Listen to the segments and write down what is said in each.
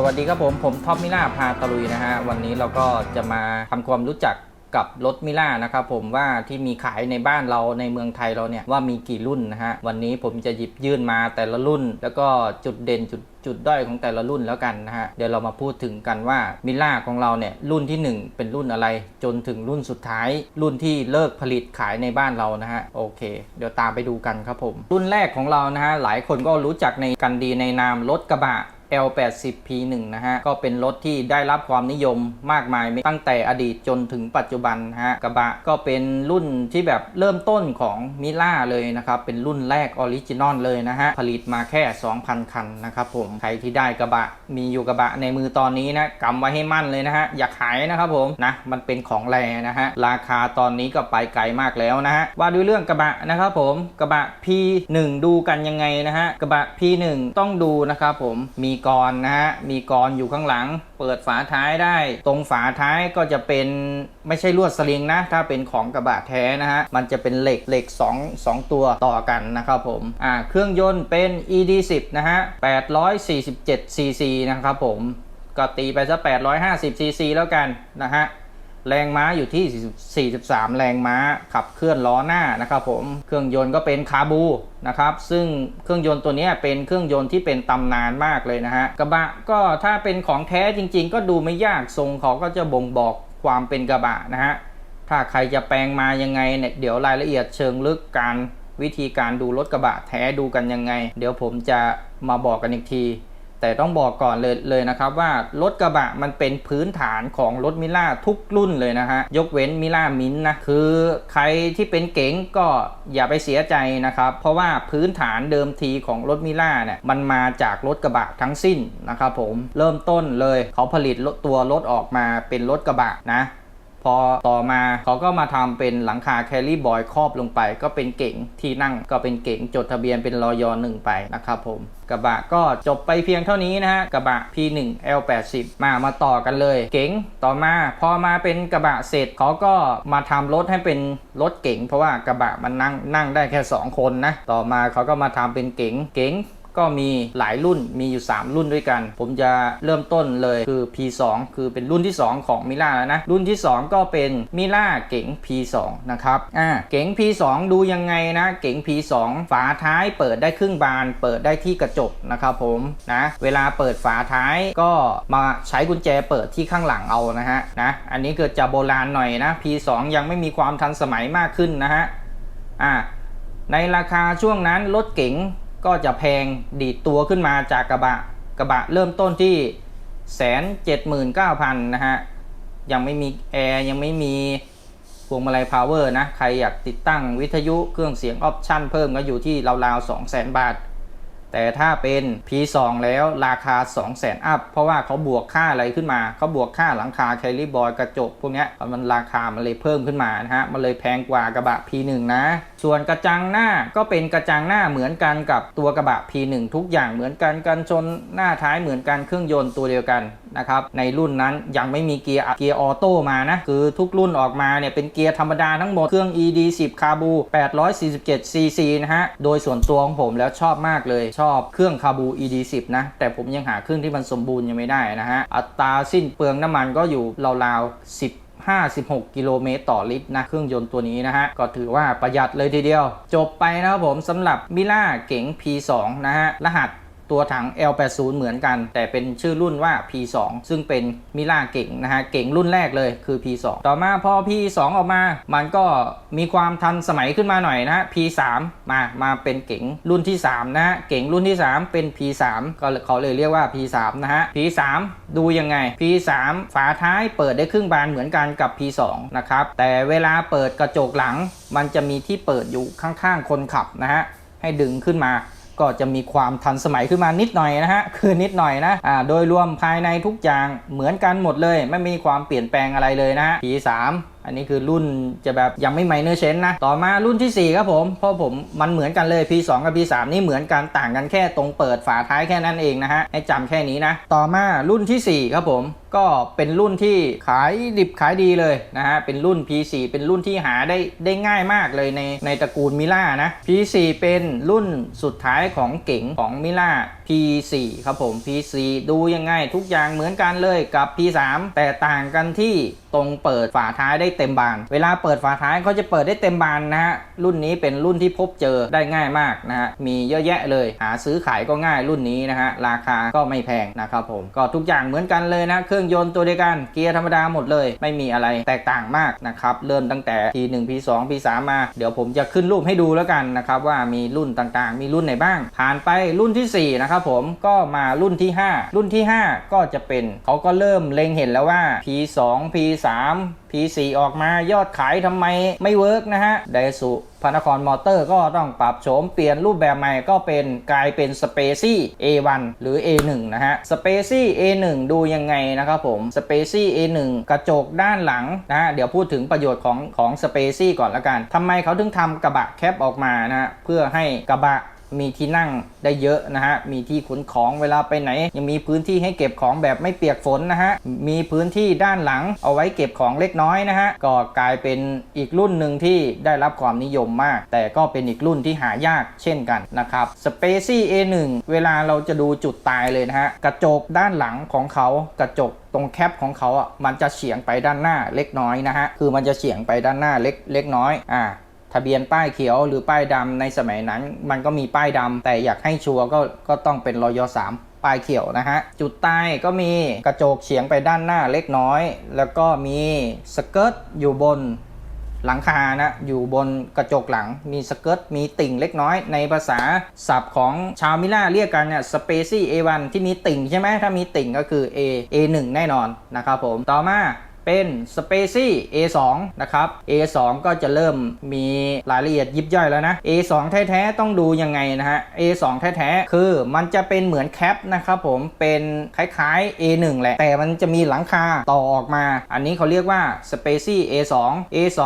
สวัสดีครับผมผมท็อปมิล่าพาตะลุยนะฮะวันนี้เราก็จะมาทำความรู้จักกับรถมิล่านะครับผมว่าที่มีขายในบ้านเราในเมืองไทยเราเนี่ยว่ามีกี่รุ่นนะฮะวันนี้ผมจะหยิบยื่นมาแต่ละรุ่น แล้วก็จุดเด่นจุดจุดด้อยของแต่ละรุ่นแล้วกันนะฮะเดี๋ยวเรามาพูดถึงกันว่ามิล่าของเราเนี่ยรุ่นที่ 1 เป็นรุ่นอะไร จนถึงรุ่นสุดท้าย รุ่นที่เลิกผลิตขายในบ้านเรานะฮะโอเค เดี๋ยวตามไปดูกันครับผม รุ่นแรกของเรานะฮะหลายคนก็รู้จักในกันดีในนามรถกระบะ L80P1 นะฮะ ก็เป็นรถที่ได้รับความนิยมมากมายตั้งแต่อดีตจนถึงปัจจุบันฮะ กระบะก็เป็นรุ่นที่แบบเริ่มต้นของมิล่าเลยนะครับ เป็นรุ่นแรกออริจินอลเลยนะฮะ ผลิตมาแค่ 2,000 คันนะครับผม ใครที่ได้กระบะมีอยู่กระบะในมือตอนนี้นะกำไว้ให้มั่นเลยนะฮะ อย่าขายนะครับผมนะมันเป็นของแรนะฮะ ราคาตอนนี้ก็ไปไกลมากแล้วนะฮะว่าด้วยเรื่องกระบะนะครับผมกระบะ P1 ดูกันยังไงนะฮะกระบะ P1 ต้องดูนะครับผมมีกรนะฮะมีกรอยู่ข้างหลัง เปิดฝาท้ายได้ ตรงฝาท้ายก็จะเป็นไม่ใช่ลวดสลิงนะ ถ้าเป็นของกระบะแท้นะฮะมันจะเป็นเหล็กเหล็ก 2 2 ตัวต่อกันนะครับผมอ่าเครื่องยนต์เป็น ED10 นะฮะ847 cc นะครับผมก็ตีไปซะ850 cc แล้วกันนะฮะ แรงม้าอยู่ที่ 43 แรงม้า ขับเคลื่อนล้อหน้านะครับผม เครื่องยนต์ก็เป็นคาบูนะครับ ซึ่งเครื่องยนต์ตัวนี้เป็นเครื่องยนต์ที่เป็นตำนานมากเลยนะฮะ กระบะก็ถ้าเป็นของแท้จริง ๆ ก็ดูไม่ยาก ทรงเขาก็จะบ่งบอกความเป็นกระบะนะฮะ ถ้าใครจะแปลงมายังไงเนี่ย เดี๋ยวรายละเอียดเชิงลึกการวิธีการดูรถกระบะแท้ดูกันยังไง เดี๋ยวผมจะมาบอกกันอีกที แต่ต้องบอกก่อนเลยเลยนะครับว่ารถกระบะมันเป็นพื้นฐานของรถมิล่าทุกรุ่นเลยนะฮะยกเว้นมิล่ามินนะคือใครที่เป็นเก๋งก็อย่าไปเสียใจนะครับ เพราะว่าพื้นฐานเดิมทีของรถมิล่าเนี่ยมันมาจากรถกระบะทั้งสิ้นนะครับผมเริ่มต้นเลยเขาผลิตตัวรถออกมาเป็นรถกระบะนะ พอต่อมาเขาก็มาทำเป็นหลังคาแคลรี่บอยครอบลงไป ก็เป็นเก๋งที่นั่งก็เป็นเก๋งจดทะเบียนเป็นรอยอหนึ่งไปนะครับผม กระบะก็จบไปเพียงเท่านี้นะฮะกระบะ P1 L80 มามาต่อกันเลย เก๋งต่อมาพอมาเป็นกระบะเสร็จเขาก็มาทำรถให้เป็นรถเก๋งเพราะว่ากระบะมันนั่งนั่งได้แค่ 2 คนนะต่อมาเขาก็มาทำเป็นเก๋งเก๋ง ก็มีหลายรุ่นมีอยู่ 3 รุ่นด้วยกัน ผมจะเริ่มต้นเลยคือ P2 คือเป็นรุ่นที่ 2 ของมิล่าแล้วนะ รุ่นที่ 2 ก็เป็นมิล่าเก๋ง P2 นะครับอ่าเก๋ง P2 ดูยังไงนะ เก๋ง P2 ฝาท้ายเปิดได้ครึ่งบาน เปิดได้ที่กระจกนะครับผมนะเวลาเปิดฝาท้ายก็มาใช้กุญแจเปิดที่ข้างหลังเอานะฮะนะอันนี้เกิดจะโบราณหน่อยนะ P2 ยังไม่มีความทันสมัยมากขึ้นนะฮะอ่าในราคาช่วงนั้นรถเก๋ง ก็จะแพงดีดตัวขึ้นมาจากกระบะกระบะเริ่มต้นที่แสนเจ็ดหมื่นเก้าพันนะฮะ ยังไม่มีแอร์ยังไม่มีพวงมาลัยพาวเวอร์นะ ใครอยากติดตั้งวิทยุเครื่องเสียงออปชั่นเพิ่มก็อยู่ที่ราวๆสองแสนบาท แต่ถ้าเป็น P2 แล้วราคา 2 0 0 0 0 0อัพเพราะว่าเขาบวกค่าอะไรขึ้นมาเขาบวกค่าหลังคาแคลิบอยกระจกพวกนี้มันราคามันเลยเพิ่มขึ้นมานะฮะมันเลยแพงกว่ากระบะ P1 นะ ส่วนกระจังหน้าก็เป็นกระจังหน้าเหมือนกันกับตัวกระบะ P1 ทุกอย่างเหมือนกันกันชนหน้าท้ายเหมือนกันเครื่องยนต์ตัวเดียวกัน นะครับในรุ่นนั้นยังไม่มีเกียร์เกียร์ออโต้มานะ คือทุกรุ่นออกมาเนี่ยเป็นเกียร์ธรรมดาทั้งหมดเครื่อง ED10 คาบู 847 cc นะฮะ โดยส่วนตัวของผมแล้วชอบมากเลยชอบเครื่องคาบู ED10 นะ แต่ผมยังหาเครื่องที่มันสมบูรณ์ยังไม่ได้นะฮะ อัตราสิ้นเปลืองน้ำมันก็อยู่ราวๆ 10 56 กิโลเมตรต่อลิตรนะ เครื่องยนต์ตัวนี้นะฮะ ก็ถือว่าประหยัดเลยทีเดียว จบไปนะครับผมสำหรับมิล่าเก๋ง P2 นะฮะ รหัส ตัวถัง L80 เหมือนกัน แต่เป็นชื่อรุ่นว่า P2 ซึ่งเป็นมิล่าเก่งนะฮะเก่งรุ่นแรกเลยคือ P2 ต่อมาพอ P2 ออกมา มันก็มีความทันสมัยขึ้นมาหน่อยนะฮะ P3 มามาเป็นเก๋งรุ่นที่ 3 นะฮะเก๋งรุ่นที่ 3 เป็น P3 ก็เขาเลยเรียกว่า P3 นะฮะ P3 ดูยังไง P3 ฝาท้ายเปิดได้ครึ่งบานเหมือนกันกับ P2 นะครับแต่เวลาเปิดกระจกหลัง มันจะมีที่เปิดอยู่ข้างๆคนขับนะฮะให้ดึงขึ้นมา ก็จะมีความทันสมัยขึ้นมานิดหน่อยนะฮะคือนิดหน่อยนะอ่าโดยรวมภายในทุกอย่างเหมือนกันหมดเลย ไม่มีความเปลี่ยนแปลงอะไรเลยนะฮะ P3 อันนี้คือรุ่นจะแบบยังไม่ไมเนอร์เชนนะ ต่อมารุ่นที่ 4 ครับผม เพราะผมมันเหมือนกันเลย P2 กับ P3 นี่เหมือนกันต่างกันแค่ตรงเปิดฝาท้ายแค่นั้นเองนะฮะ ให้จำแค่นี้นะ ต่อมารุ่นทีสี่4 ครับผมก็เป็นรุ่นที่ขายดิบขายดีเลยนะฮะ เป็นรุ่น P4 เป็นรุ่นที่หาได้ได้ง่ายมากเลยในในตระกูลมิล่านะ P4 เป็นรุ่นสุดท้ายของเก๋งของมิล่า P4 ครับผม P4 ดูยังไงทุกอย่างเหมือนกันเลยกับ P3 แต่ต่างกันที่ตรงเปิดฝาท้ายได้เต็มบาน เวลาเปิดฝาท้ายเขาจะเปิดได้เต็มบานนะฮะ รุ่นนี้เป็นรุ่นที่พบเจอได้ง่ายมากนะฮะ มีเยอะแยะเลย หาซื้อขายก็ง่ายรุ่นนี้นะฮะ ราคาก็ไม่แพงนะครับผม ก็ทุกอย่างเหมือนกันเลยนะเครื่องยนต์ตัวเดียวกันเกียร์ธรรมดาหมดเลย ไม่มีอะไรแตกต่างมากนะครับเริ่มตั้งแต่ P1 P2 P3 มาเดี๋ยวผมจะขึ้นรูปให้ดูแล้วกันนะครับว่ามีรุ่นต่างๆ มีรุ่นไหนบ้าง ผ่านไปรุ่นที่4นะครับผมก็มารุ่นที่ 5 รุ่นที่ 5 ก็จะเป็นเขาก็เริ่มเล็งเห็นแล้วว่า P2 P3 P4 ออกมายอดขายทำไมไม่เวิร์กนะฮะไดสุพระนครมอเตอร์ก็ต้องปรับโฉมเปลี่ยนรูปแบบใหม่ก็เป็นกลายเป็นสเปซี่ A1 หรือ A1 นะฮะสเปซี่ A1 ดูยังไงนะครับผมสเปซี่ A1 กระจกด้านหลังนะฮะเดี๋ยวพูดถึงประโยชน์ของของสเปซี่ก่อนละกันทำไมเขาถึงทำกระบะแคปออกมานะเพื่อให้กระบะ มีที่นั่งได้เยอะนะฮะ มีที่ขนของเวลาไปไหน ยังมีพื้นที่ให้เก็บของแบบไม่เปียกฝนนะฮะ มีพื้นที่ด้านหลังเอาไว้เก็บของเล็กน้อยนะฮะ ก็กลายเป็นอีกรุ่นหนึ่งที่ได้รับความนิยมมาก แต่ก็เป็นอีกรุ่นที่หายากเช่นกันนะครับ s p a c y A1 เวลาเราจะดูจุดตายเลยนะฮะ กระจกด้านหลังของเขากระจกตรงแคปของเขาอะมันจะเฉียงไปด้านหน้าเล็กน้อยนะฮะ คือมันจะเฉียงไปด้านหน้าเล็กเล็กน้อย อ่า ทะเบียนป้ายเขียวหรือป้ายดำในสมัยนั้น มันก็มีป้ายดำแต่อยากให้ชัวร์ก็ก็ต้องเป็นรอยสามป้ายเขียวนะฮะ จุดใต้ก็มีกระจกเฉียงไปด้านหน้าเล็กน้อย แล้วก็มีสเกิร์ตอยู่บนหลังคานะอยู่บนกระจกหลังมีสเกิร์ตมีติ่งเล็กน้อย ในภาษาศัพท์ของชาวมิล่าเรียกกันเนี่ยสเปซี่ A1 ที่มีติ่งใช่ไหมถ้ามีติ่งก็คือ A A1 แน่นอนนะครับผมต่อมา เป็น s p a c y A2 นะครับ A2 ก็จะเริ่มมีรายละเอียดยิบย่อยแล้วนะ A2 แท้ๆต้องดูยังไงนะฮะ A2 แท้ๆคือมันจะเป็นเหมือนแคปนะครับผมเป็นคล้ายๆ A1 แหละ แต่มันจะมีหลังคาต่อออกมา อันนี้เขาเรียกว่า s p a c y A2 A2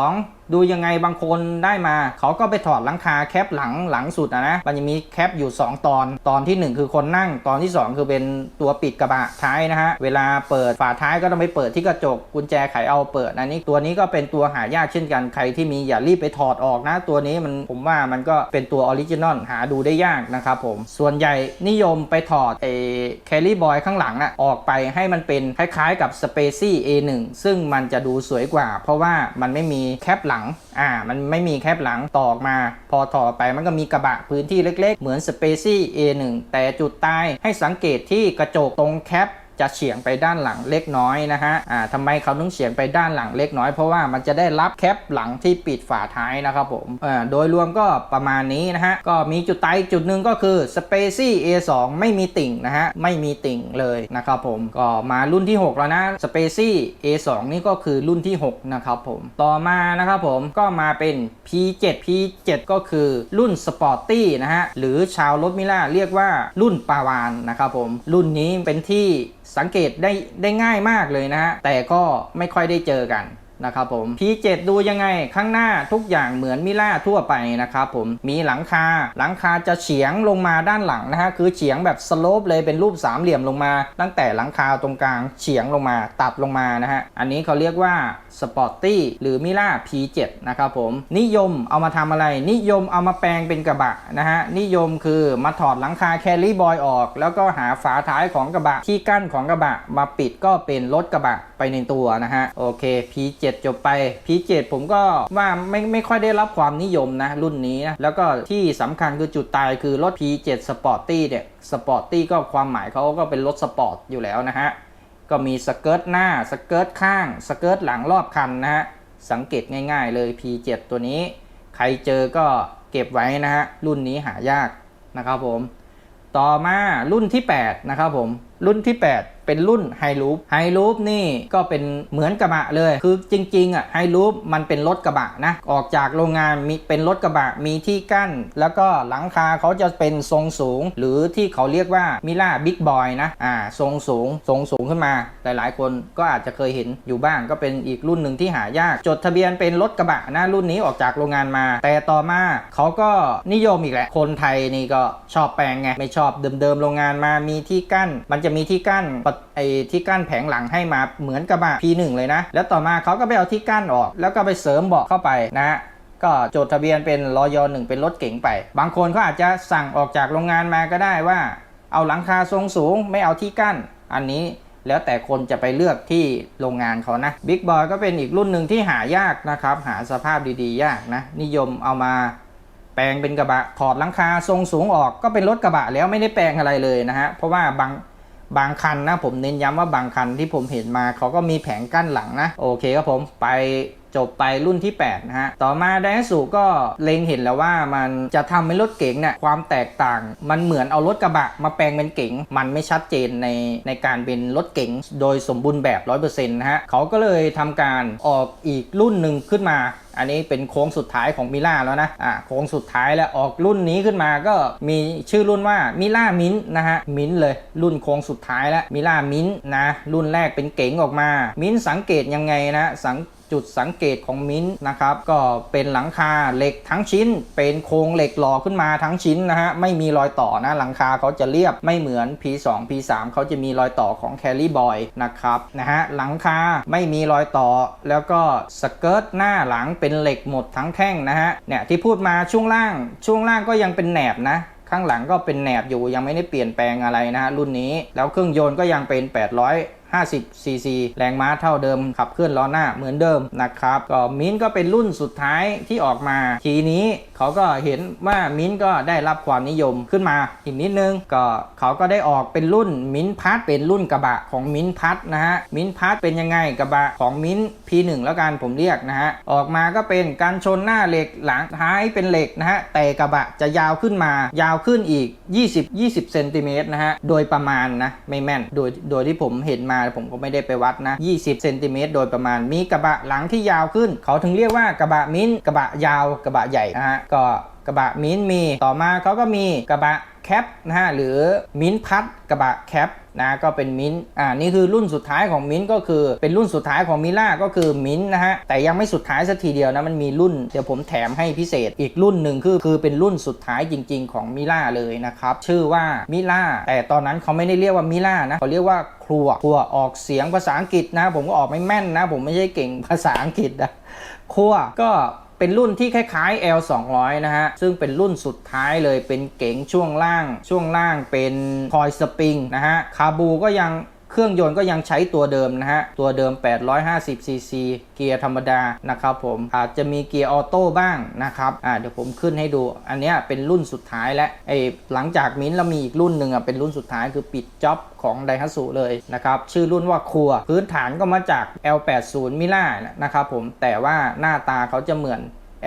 ดูยังไงบางคนได้มา เขาก็ไปถอดหลังคาแคปหลังหลังสุดนะนะมันจะมีแคปอยู่ 2 ตอน ตอนทีหนึ่1 คือคนนั่ง ตอนที่ 2 คือเป็นตัวปิดกระบะท้ายนะฮะ เวลาเปิดฝาท้ายก็ต้องไปเปิดที่กระจกกุญแจไขเอาเปิด อันนี้ตัวนี้ก็เป็นตัวหายากเช่นกันใครที่มีอย่ารีบไปถอดออกนะ ตัวนี้มันผมว่ามันก็เป็นตัวออริจินอลหาดูได้ยากนะครับผมส่วนใหญ่นิยมไปถอดไอ้แคลรี่บอยข้างหลังอะออกไปให้มันเป็นคล้ายๆกับ s p a c y A1 ซึ่งมันจะดูสวยกว่า เพราะว่ามันไม่มีแคปหลังอ่า มันไม่มีแคปหลังต่อออกมา พอถอดไปมันก็มีกระบะพื้นที่เล็ก ๆ เหมือน s p a c y A1 แต่จุดตายให้สังเกตที่กระจกตรงแคป จะเฉียงไปด้านหลังเล็กน้อยนะฮะอ่าทำไมเขาต้องเฉียงไปด้านหลังเล็กน้อยเพราะว่ามันจะได้รับแคปหลังที่ปิดฝาท้ายนะครับผมอ่าโดยรวมก็ประมาณนี้นะฮะก็มีจุดตายจุดหนึ่งก็คือ s p a c y A2 ไม่มีติ่งนะฮะไม่มีติ่งเลยนะครับผมก็มารุ่นที่ 6 แล้วนะ s p a c y A2 นี่ก็คือรุ่นที่ 6 นะครับผม ต่อมานะครับผมก็มาเป็น P7 P7 ก็คือรุ่น Sporty นะฮะ หรือชาวรถมิล่าเรียกว่ารุ่นปาวานนะครับผม รุ่นนี้เป็นที่สังเกตได้ได้ง่ายมากเลยนะฮะแต่ก็ไม่ค่อยได้เจอกัน นะครับผม P7 ดูยังไงข้างหน้าทุกอย่างเหมือนมิล่าทั่วไปนะครับผมมีหลังคา หลังคาจะเฉียงลงมาด้านหลังนะฮะคือเฉียงแบบสโลปเลยเป็นรูปสามเหลี่ยมลงมา ตั้งแต่หลังคาตรงกลางเฉียงลงมาตัดลงมานะฮะอันนี้เขาเรียกว่าสปอร์ตี้หรือมิล่า P7 นะครับผมนิยมเอามาทำอะไร นิยมเอามาแปลงเป็นกระบะนะฮะนิยมคือมาถอดหลังคาแคลรี่บอยออก แล้วก็หาฝาท้ายของกระบะที่กั้นของกระบะมาปิดก็เป็นรถกระบะ ไปในตัวนะฮะ โอเค P7 จบไป P7 ผมก็ว่าไม่ไม่ค่อยได้รับความนิยมนะ รุ่นนี้นะ แล้วก็ที่สำคัญคือจุดตายคือรถ P7 Sporty เนี่ย Sporty ก็ความหมายเขาก็เป็นรถสปอร์ตอยู่แล้วนะฮะ ก็มีสเกิร์ตหน้า สเกิร์ตข้าง สเกิร์ตหลังรอบคันนะฮะ สังเกตง่ายๆเลย P7 ตัวนี้ ใครเจอก็เก็บไว้นะฮะ รุ่นนี้หายากนะครับผม ต่อมารุ่นที่ 8 นะครับผม รุ่นที่ 8 เป็นรุ่นไฮรูปไฮรูปนี่ก็เป็นเหมือนกระบะเลย คือจริงๆอะไฮรูปมันเป็นรถกระบะนะออกจากโรงงานมีเป็นรถกระบะมีที่กั้น แล้วก็หลังคาเขาจะเป็นทรงสูง หรือที่เขาเรียกว่ามิล่าบิ๊กบอยนะอ่าทรงสูงทรงสูงขึ้นมาหลายๆ คนก็อาจจะเคยเห็นอยู่บ้างก็เป็นอีกรุ่นหนึ่งที่หายาก จดทะเบียนเป็นรถกระบะนะรุ่นนี้ออกจากโรงงานมา แต่ต่อมาเขาก็นิยมอีกแหละ คนไทยนี่ก็ชอบแปลงไงไม่ชอบเดิมๆโรงงานมามีที่กั้น มันจะมีที่กั้นปะไอ้ที่กั้นแผงหลังให้มาเหมือนกระบะ P1 เลยนะ แล้วต่อมาเขาก็ไปเอาที่กั้นออก แล้วก็ไปเสริมเบาะเข้าไปนะก็จดทะเบียนเป็นรอยหนึ่งเป็นรถเก๋งไป บางคนเขาอาจจะสั่งออกจากโรงงานมาก็ได้ว่า เอาหลังคาทรงสูงไม่เอาที่กั้น อันนี้แล้วแต่คนจะไปเลือกที่โรงงานเขานะบิ๊กบอยก็เป็นอีกรุ่นหนึ่งที่หายากนะครับ หาสภาพดีๆ ยากนะ นิยมเอามาแปลงเป็นกระบะถอดหลังคาทรงสูงออกก็เป็นรถกระบะแล้วไม่ได้แปลงอะไรเลยนะฮะเพราะว่าบาง บางคันนะผมเน้นย้ำว่าบางคันที่ผมเห็นมาเขาก็มีแผงกั้นหลังนะ โอเคครับผมไป จบไปรุ่นที่ 8 นะฮะ ต่อมาไดซูก็เล็งเห็นแล้วว่ามันจะทำให้รถเก๋งเนี่ยความแตกต่าง มันเหมือนเอารถกระบะมาแปลงเป็นเก๋งมันไม่ชัดเจนในในการเป็นรถเก๋งโดยสมบูรณ์แบบ 100%นะฮะเขาก็เลยทำการออกอีกรุ่นหนึ่งขึ้นมาอันนี้เป็นโค้งสุดท้ายของมิล่าแล้วนะ อ่าโค้งสุดท้ายแล้วออกรุ่นนี้ขึ้นมาก็มีชื่อรุ่นว่ามิล่ามินนะฮะ มินเลยรุ่นโค้งสุดท้ายแล้วมิล่ามินนะ รุ่นแรกเป็นเก๋งออกมา มินสังเกตยังไงนะ สัง จุดสังเกตของมิ้นท์นะครับก็เป็นหลังคาเหล็กทั้งชิ้น เป็นโครงเหล็กหล่อขึ้นมาทั้งชิ้นนะฮะไม่มีรอยต่อนะหลังคาเขาจะเรียบไม่เหมือน P2 P3 เขาจะมีรอยต่อของ Carry Boy นะครับนะฮะหลังคาไม่มีรอยต่อ แล้วก็สเกิร์ตหน้าหลังเป็นเหล็กหมดทั้งแท่งนะฮะเนี่ยที่พูดมาช่วงล่างช่วงล่างก็ยังเป็นแหนบนะข้างหลังก็เป็นแหนบอยู่ยังไม่ได้เปลี่ยนแปลงอะไรนะฮะรุ่นนี้ แล้วเครื่องยนต์ก็ยังเป็น 800 50ซีซีแรงม้าเท่าเดิม ขับเคลื่อนล้อหน้าเหมือนเดิมนะครับ ก็มิ้นท์ก็เป็นรุ่นสุดท้ายที่ออกมา ทีนี้เขาก็เห็นว่ามิ้นท์ก็ได้รับความนิยมขึ้นมาอีกนิดนึง ก็เขาก็ได้ออกเป็นรุ่นมิ้นท์พัทเป็นรุ่นกระบะของมิ้นท์พัทนะฮะ มิ้นท์พัทเป็นยังไงกระบะของมิ้นท์ P1 แล้วกันผมเรียกนะฮะออกมาก็เป็นการชนหน้าเหล็กหลังท้ายเป็นเหล็กนะฮะแต่กระบะจะยาวขึ้นมายาวขึ้นอีก 20 20เซนติเมตรนะฮะโดยประมาณนะไม่แม่นโดยโดยที่ผมเห็นมาผมก็ไม่ได้ไปวัดนะ 20เซนติเมตรโดยประมาณมีกระบะหลังที่ยาวขึ้น เขาถึงเรียกว่ากระบะมิ้นท์กระบะยาวกระบะใหญ่นะฮะก็กระบะมิ้นท์มี ต่อมาเขาก็มีกระบะแคปนะฮะหรือมิ้นท์พัดกระบะแคป นะก็เป็นมิ้นท์อ่านี่คือรุ่นสุดท้ายของมิ้นท์ก็คือเป็นรุ่นสุดท้ายของมิล่าก็คือมิ้นท์นะฮะแต่ยังไม่สุดท้ายสักทีเดียวนะมันมีรุ่นเดี๋ยวผมแถมให้พิเศษอีกรุ่นหนึ่งคือคือเป็นรุ่นสุดท้ายจริง ๆ ของมิล่าเลยนะครับชื่อว่ามิล่าแต่ตอนนั้นเขาไม่ได้เรียกว่ามิล่านะเขาเรียกว่าครัวครัวออกเสียงภาษาอังกฤษนะ ผมก็ออกไม่แม่นนะ ผมไม่ใช่เก่งภาษาอังกฤษนะครัวก็ เป็นรุ่นที่คล้ายๆ L 2 0 0นะฮะ ซึ่งเป็นรุ่นสุดท้ายเลยเป็นเก๋งช่วงล่าง ช่วงล่างเป็นคอยสปริงนะฮะ คาบูก็ยัง เครื่องยนต์ก็ยังใช้ตัวเดิมนะฮะ ตัวเดิม 850ซีซีเกียร์ธรรมดานะครับผมอาจจะมีเกียร์ออโต้บ้างนะครับอ่าเดี๋ยวผมขึ้นให้ดู อันเนี้ยเป็นรุ่นสุดท้ายและไอหลังจากมิ้นท์เรามีอีกรุ่นหนึ่งอะเป็นรุ่นสุดท้ายคือปิดจ็อบของไดฮัตสุเลยนะครับ ชื่อรุ่นว่าครัว พื้นฐานก็มาจาก L80 มิล่านะครับผมแต่ว่าหน้าตาเขาจะเหมือน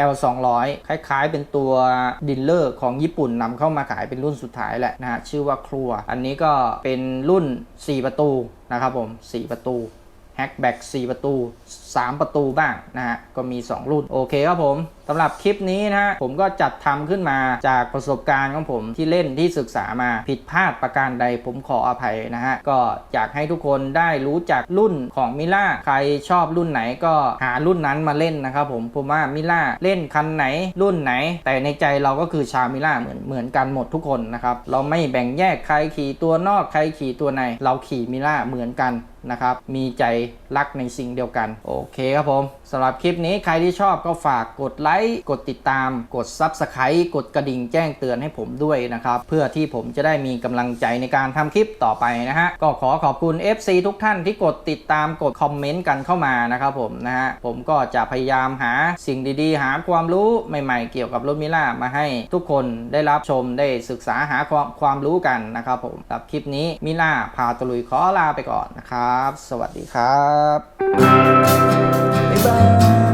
L 2 0 0 คล้ายๆ เป็นตัวดิลเลอร์ของญี่ปุ่นนำเข้ามาขายเป็นรุ่นสุดท้ายแหละนะฮะชื่อว่าครัว อันนี้ก็เป็นรุ่น 4 ประตูนะครับผม 4 ประตูแฮกแบ็ก4ประตู 3 ประตูบ้างนะฮะก็มี 2 รุ่น โอเคครับผม สำหรับคลิปนี้นะฮะผมก็จัดทำขึ้นมาจากประสบการณ์ของผมที่เล่นที่ศึกษามาผิดพลาดประการใดผมขออภัยนะฮะ ก็อยากให้ทุกคนได้รู้จักรุ่นของมิล่าใครชอบรุ่นไหนก็หารุ่นนั้นมาเล่นนะครับผมผมว่ามิล่าเล่นคันไหนรุ่นไหน แต่ในใจเราก็คือชาวมิล่าเหมือนเหมือนกันหมดทุกคนนะครับเราไม่แบ่งแยกใครขี่ตัวนอกใครขี่ตัวใน เราขี่มิล่าเหมือนกันนะครับมีใจรักในสิ่งเดียวกัน โอเคครับผมสำหรับคลิปนี้ใครที่ชอบก็ฝากกดไลค์กดติดตาม กด Subscribe กดกระดิ่งแจ้งเตือนให้ผมด้วยนะครับ เพื่อที่ผมจะได้มีกำลังใจในการทำคลิปต่อไปนะฮะ ก็ขอขอบคุณ FC ทุกท่านที่กดติดตามกดคอมเมนต์กันเข้ามานะครับผมนะฮะ ผมก็จะพยายามหาสิ่งดีๆ หาความรู้ใหม่ๆ เกี่ยวกับรถมิล่ามาให้ทุกคนได้รับชมได้ศึกษาหาความความรู้กันนะครับผมสำหรับคลิปนี้มิล่าพาตะลุยขอลาไปก่อนนะครับ สวัสดีครับบ๊ายบาย